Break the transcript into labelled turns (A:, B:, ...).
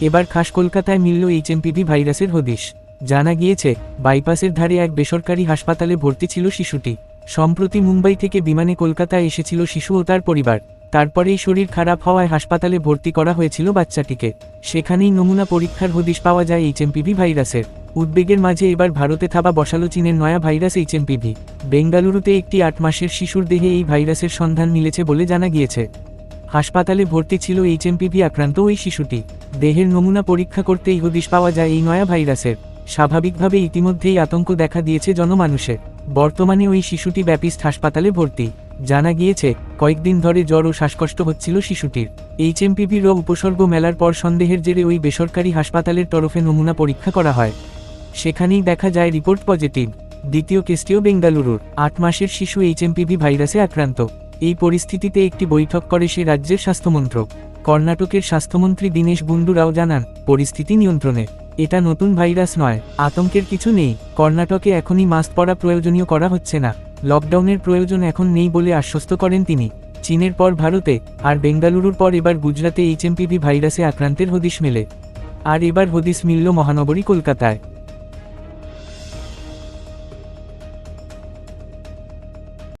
A: এবার খাস কলকাতায় মিলল এইচএমপিভি ভাইরাসের হদিশ। জানা গিয়েছে, বাইপাসের ধারে এক বেসরকারি হাসপাতালে ভর্তি ছিল শিশুটি। সম্প্রতি মুম্বাই থেকে বিমানে কলকাতায় এসেছিল শিশু ও তার পরিবার। তারপরেই শরীর খারাপ হওয়ায় হাসপাতালে ভর্তি করা হয়েছিল বাচ্চাটিকে। সেখানেই নমুনা পরীক্ষার হদিশ পাওয়া যায় এইচএমপিভি ভাইরাসের। উদ্বেগের মাঝে এবার ভারতে থাবা বসালো চীনের নয়া ভাইরাস এইচএমপিভি। বেঙ্গালুরুতে একটি আট মাসের শিশুর দেহে এই ভাইরাসের সন্ধান মিলেছে বলে জানা গিয়েছে। হাসপাতালে ভর্তি ছিল এইচএমপিভি আক্রান্ত ওই শিশুটি। দেহের নমুনা পরীক্ষা করতেই হদিশ পাওয়া যায় এই নয়া ভাইরাসের। স্বাভাবিকভাবে ইতিমধ্যেই আতঙ্ক দেখা দিয়েছে জনমানুষে। বর্তমানে ওই শিশুটি ব্যাপিস্ট হাসপাতালে ভর্তি। জানা গিয়েছে, কয়েকদিন ধরে জ্বর ও শ্বাসকষ্ট হচ্ছিল শিশুটির। এইচএমপিভি রোগ উপসর্গ মেলার পর সন্দেহের জেরে ওই বেসরকারি হাসপাতালের তরফে নমুনা পরীক্ষা করা হয়। সেখানেই দেখা যায় রিপোর্ট পজিটিভ। দ্বিতীয় কেসটিও বেঙ্গালুরুর। আট মাসের শিশু এইচএমপিভি ভাইরাসে আক্রান্ত। এই পরিস্থিতিতে একটি বৈঠক করে সে রাজ্যের স্বাস্থ্যমন্ত্রক। কর্ণাটকের স্বাস্থ্যমন্ত্রী দীনেশ গুন্ডু রাও জানান, পরিস্থিতি নিয়ন্ত্রণে। এটা নতুন ভাইরাস নয়, আতঙ্কের কিছু নেই, কর্ণাটকে এখনই মাস্ক পরা প্রয়োজনীয় করা হচ্ছে না। লকডাউনের প্রয়োজন এখন নেই বলে আশ্বস্ত করেন তিনি। চীনের পর ভারতে, আর বেঙ্গালুরুর পর এবার গুজরাতে এইচএমপিভি ভাইরাসে আক্রান্তের হদিশ মেলে। আর এবার হদিশ মিলল মহানগরী কলকাতায়।